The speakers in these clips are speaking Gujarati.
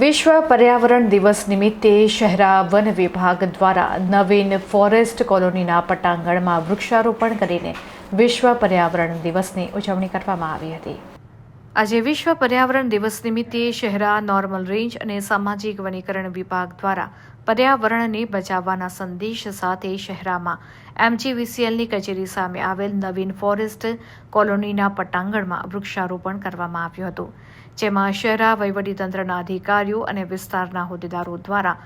વિશ્વ પર્યાવરણ દિવસ નિમિત્તે શહેરા વન વિભાગ દ્વારા નવીન ફોરેસ્ટ કોલોનીના પટાંગણમાં વૃક્ષારોપણ કરીને વિશ્વ પર્યાવરણ દિવસની ઉજવણી કરવામાં આવી હતી. આજે વિશ્વ પર્યાવરણ દિવસ નિમિત્તે શહેરા નોર્મલ રેન્જ અને સામાજિક વનીકરણ વિભાગ દ્વારા પર્યાવરણને બચાવવાના સંદેશ સાથે શહેરામાં એમજીવીસીએલની કચેરી સામે આવેલ નવીન ફોરેસ્ટ કોલોનીના પટાંગણમાં વૃક્ષારોપણ કરવામાં આવ્યું હતું, જેમાં શહેરા વહીવટીતંત્રના અધિકારીઓ અને વિસ્તારના હોદ્દેદારો દ્વારા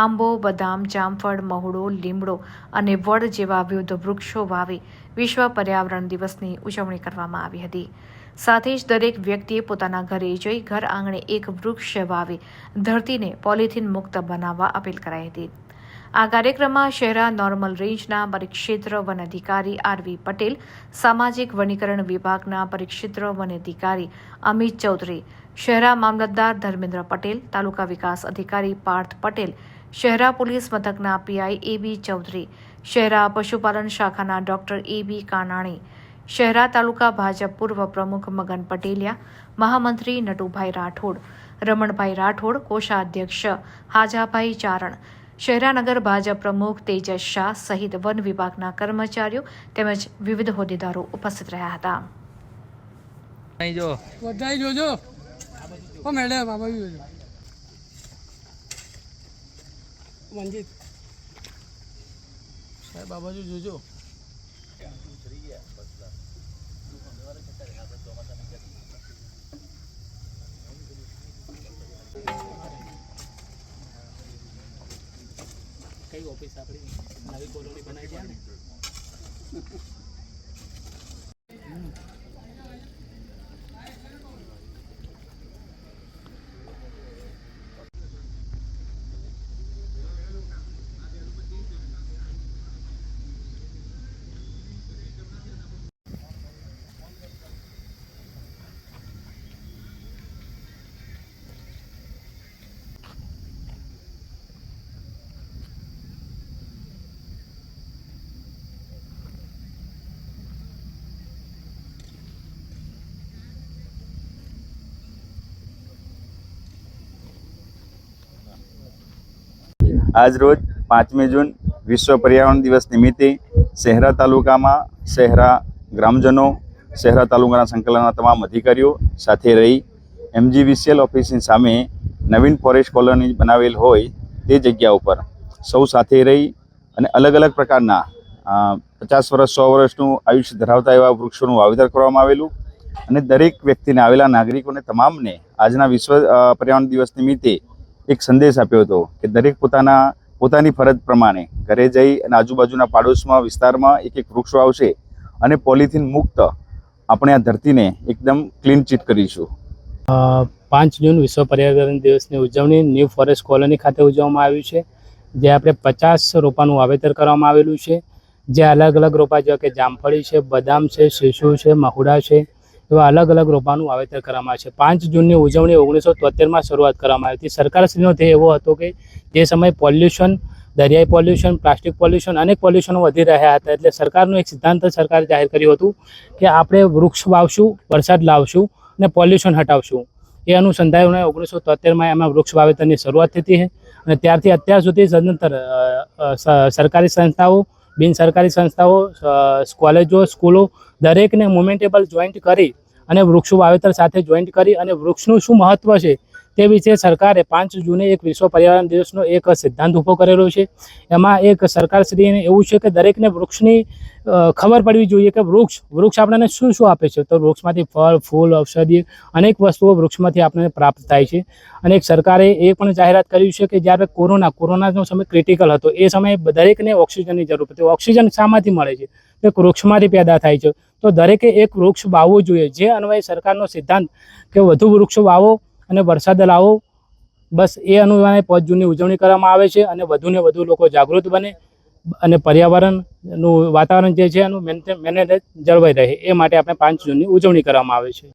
આંબો, બદામ, જામફળ, મહુડો, લીમડો અને વડ જેવા વિવિધ વૃક્ષો વાવી વિશ્વ પર્યાવરણ દિવસની ઉજવણી કરવામાં આવી હતી. સાથે જ દરેક વ્યક્તિએ પોતાના ઘરે જઈ ઘર આંગણે એક વૃક્ષ વાવી ધરતીને પોલિથીન મુક્ત બનાવવા અપીલ કરાઈ હતી. આ કાર્યક્રમમાં શહેરા નોર્મલ રેન્જના પરિક્ષેત્ર વન અધિકારી આરવી પટેલ, સામાજિક વનીકરણ વિભાગના પરિક્ષેત્ર વન અધિકારી અમિત ચૌધરી, શહેરા મામલતદાર ધર્મેન્દ્ર પટેલ, તાલુકા વિકાસ અધિકારી પાર્થ પટેલ, શહેરા પોલીસ મથકના PI A B Chaudhari, Shahera પશુપાલન શાખાના doctor A B Kanani Shahera તાલુકા ભાજપ પૂર્વ પ્રમુખ મગન પટેલિયા મહામંત્રી નટુભાઈ રાઠોડ રમણભાઈ રાઠોડ કોષાધ્યક્ષ હાજાભાઈ ચારણ શહેરાનગર ભાજપ પ્રમુખ તેજસ શાહ સહિત વન વિભાગના કર્મચારીઓ તેમજ વિવિધ હોદ્દેદારો ઉપસ્થિત રહ્યા હતા. જોજો. મેડમ જોજો. મંજીત સાહેબ આ બાજુ જોજો. કઈ ઓફિસ આપણી? નવી કોલોની બનાવી છે? ને આજ રોજ પાંચમી જૂન વિશ્વ પર્યાવરણ દિવસ નિમિત્તે શહેરા તાલુકામાં શહેરા ગ્રામજનો, શહેરા તાલુકાના સંકલનના તમામ અધિકારીઓ સાથે રહી એમજીવીસીએલ ઓફિસની સામે નવીન ફોરેસ્ટ કોલોની બનાવેલ હોય તે જગ્યા ઉપર સૌ સાથે રહી અને અલગ અલગ પ્રકારના પચાસ વર્ષ, સો વર્ષનું આયુષ્ય ધરાવતા એવા વૃક્ષોનું વાવેતર કરવામાં આવેલું અને દરેક વ્યક્તિને આવેલા નાગરિકોને, તમામને આજના વિશ્વ પર્યાવરણ દિવસ નિમિત્તે એક સંદેશ આપ્યો હતો કે દરેક પોતાના, પોતાની ફરજ પ્રમાણે ઘરે જઈ અને આજુબાજુના પાડોશમાં, વિસ્તારમાં એક એક વૃક્ષો આવશે અને પોલિથીન મુક્ત આપણે આ ધરતીને એકદમ ક્લીન ચીટ કરીશું. પાંચ જૂન વિશ્વ પર્યાવરણ દિવસની ઉજવણી ન્યૂ ફોરેસ્ટ કોલોની ખાતે ઉજવવામાં આવ્યું છે, જે આપણે પચાસ રોપાનું વાવેતર કરવામાં આવેલું છે. જે અલગ અલગ રોપા જેવા કે જામફળી છે, બદામ છે, શીશુ છે, મહુડા છે એવા અલગ અલગ રોપાનું વાવેતર કરવામાં આવે છે. પાંચ જૂનની ઉજવણી ઓગણીસો તોતેરમાં શરૂઆત કરવામાં આવી હતી. સરકારશ્રીનો ધ્યેય એવો હતો કે જે સમયે પોલ્યુશન, દરિયાઈ પોલ્યુશન, પ્લાસ્ટિક પોલ્યુશન અનેક પોલ્યુશનો વધી રહ્યા હતા. એટલે સરકારનું એક સિદ્ધાંત સરકારે જાહેર કર્યું હતું કે આપણે વૃક્ષ વાવશું, વરસાદ લાવશું અને પોલ્યુશન હટાવશું. એ અનુસંધાને ઓગણીસો તોતેરમાં એમાં વૃક્ષ વાવેતરની શરૂઆત થતી હતી અને ત્યારથી અત્યાર સુધી સદંતર સરકારી સંસ્થાઓ બિન સરકારી સંસ્થાઓ કોલેજો, સ્કૂલો દરેકને મોમેન્ટેબલ જોઈન્ટ કરી અને વૃક્ષો વાવેતર સાથે જોઈન્ટ કરી અને વૃક્ષનું શું મહત્વ છે તે વિશે સરકારે પાંચ જૂને એક વિશ્વ પર્યાવરણ દિવસનો એક સિદ્ધાંત ઊભો કરેલો છે. એમાં એક સરકારશ્રીને એવું છે કે દરેકને વૃક્ષની ખબર પડવી જોઈએ કે વૃક્ષ વૃક્ષ આપણને શું શું આપે છે? તો વૃક્ષમાંથી ફળ, ફૂલ ઔષધિ અનેક વસ્તુઓ વૃક્ષમાંથી આપણને પ્રાપ્ત થાય છે. અને એક સરકારે એ પણ જાહેરાત કર્યું છે કે જ્યારે કોરોના, કોરોનાનો સમય ક્રિટિકલ હતો, એ સમયે દરેકને ઓક્સિજનની જરૂર હતી ઓક્સિજન શામાંથી મળે છે? તે વૃક્ષમાંથી પેદા થાય છે. તો દરેકે એક વૃક્ષ વાવવું જોઈએ. જે અન્વયે સરકારનો સિદ્ધાંત કે વધુ વૃક્ષો વાવો અને વરસાદ લાવો, બસ એ અનુસારે પાંચ જૂનની ઉજવણી કરવામાં આવે છે અને વધુને વધુ લોકો જાગૃત બને અને પર્યાવરણનું વાતાવરણ જે છે એનું મેનેજ જળવાઈ રહે. એ માટે આપણે પાંચ જૂનની ઉજવણી કરવામાં આવે છે.